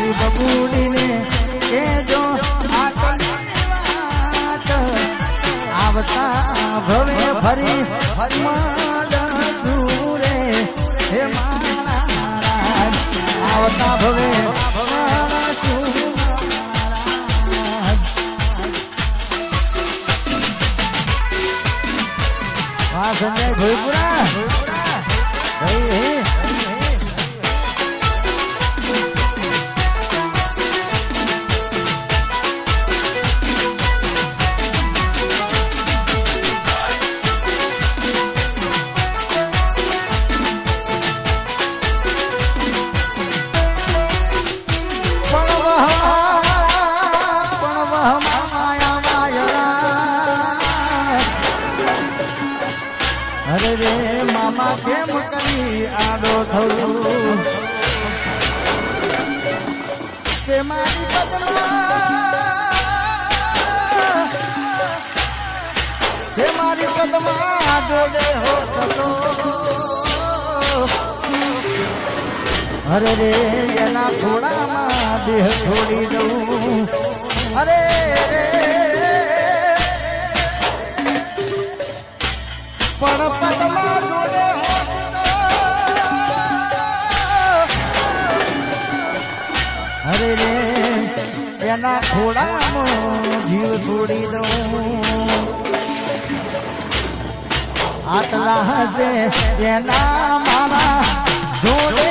મારી બબુડીને કે જો આ કલી વાત આવતા ભવે ફરી મળશું રે હે મહારાજ, આવતા ભવે સંજય ભોયપુરા. ભાઈ કેમ કરી આડો થયું તે મારી પદમાં તે મારી પદમાં જોડે હો થતો અરે રે, એના થોડામાં દેહ છોડી દઉં. અરે રે. પણ પદમાં અરે રે, એના થોડામાં જીવ છોડી દઉં આટલા હશે એના મારા જોડે.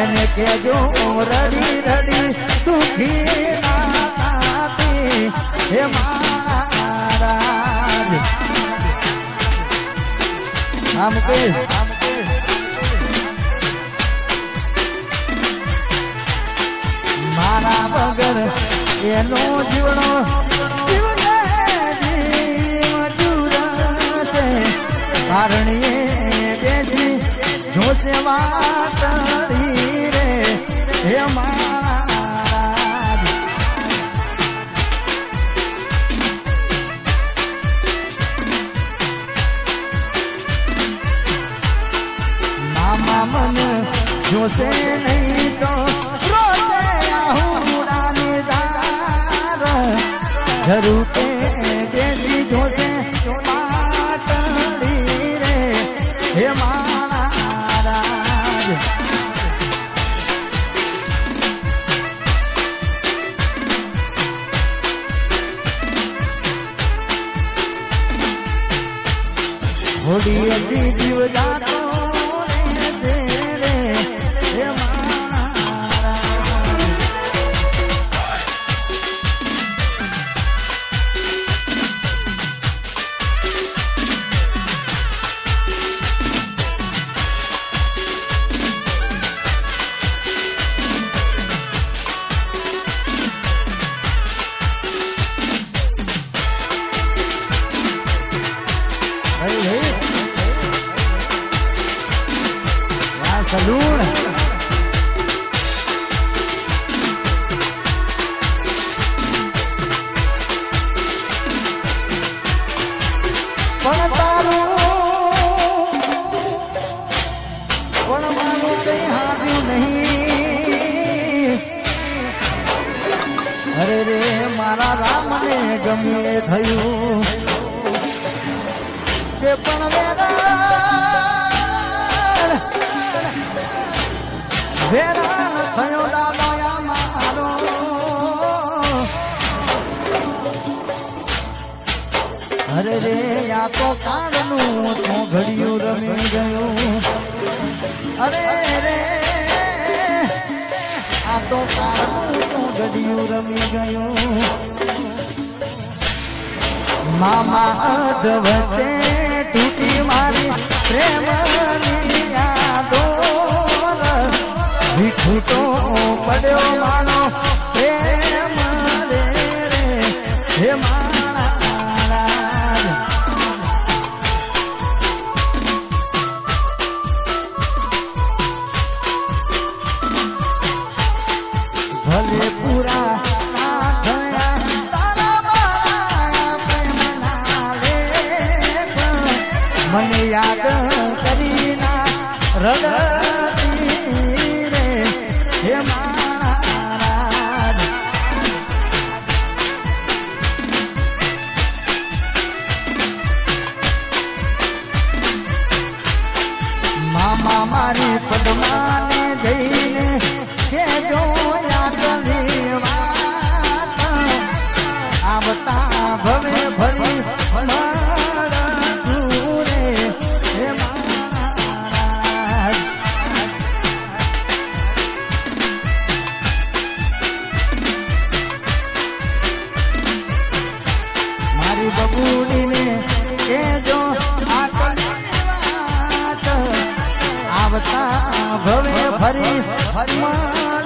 એને કેજો રડી રડી, દુખી ના થાતી. હે મહારાજ આમ કહીશ મારા વગર એનો જીવનો કારણીએ બેસી જોશે વાત રે. હે મામા મન જોશે નહીં. તે બેસી જોશે પાટડી રે હે મહારાજ હોડીએ જીવ જાતો Salud. પણ તારું પણ મારું કઈ હાર્યું નહીં અરે રે મારા રામને ગમે થયું તે પણ અરે રે તો કાળનું તો ઘડિયું રમી ગયું અરે આ તો કાળનું તો રમી ગયું મામા અધ વચ્ચે તૂટી મારી પ્રેમની યાદો. યાદ કરી ના મારી બબુડીને કેજો આવતા ભવે ફરી મળશું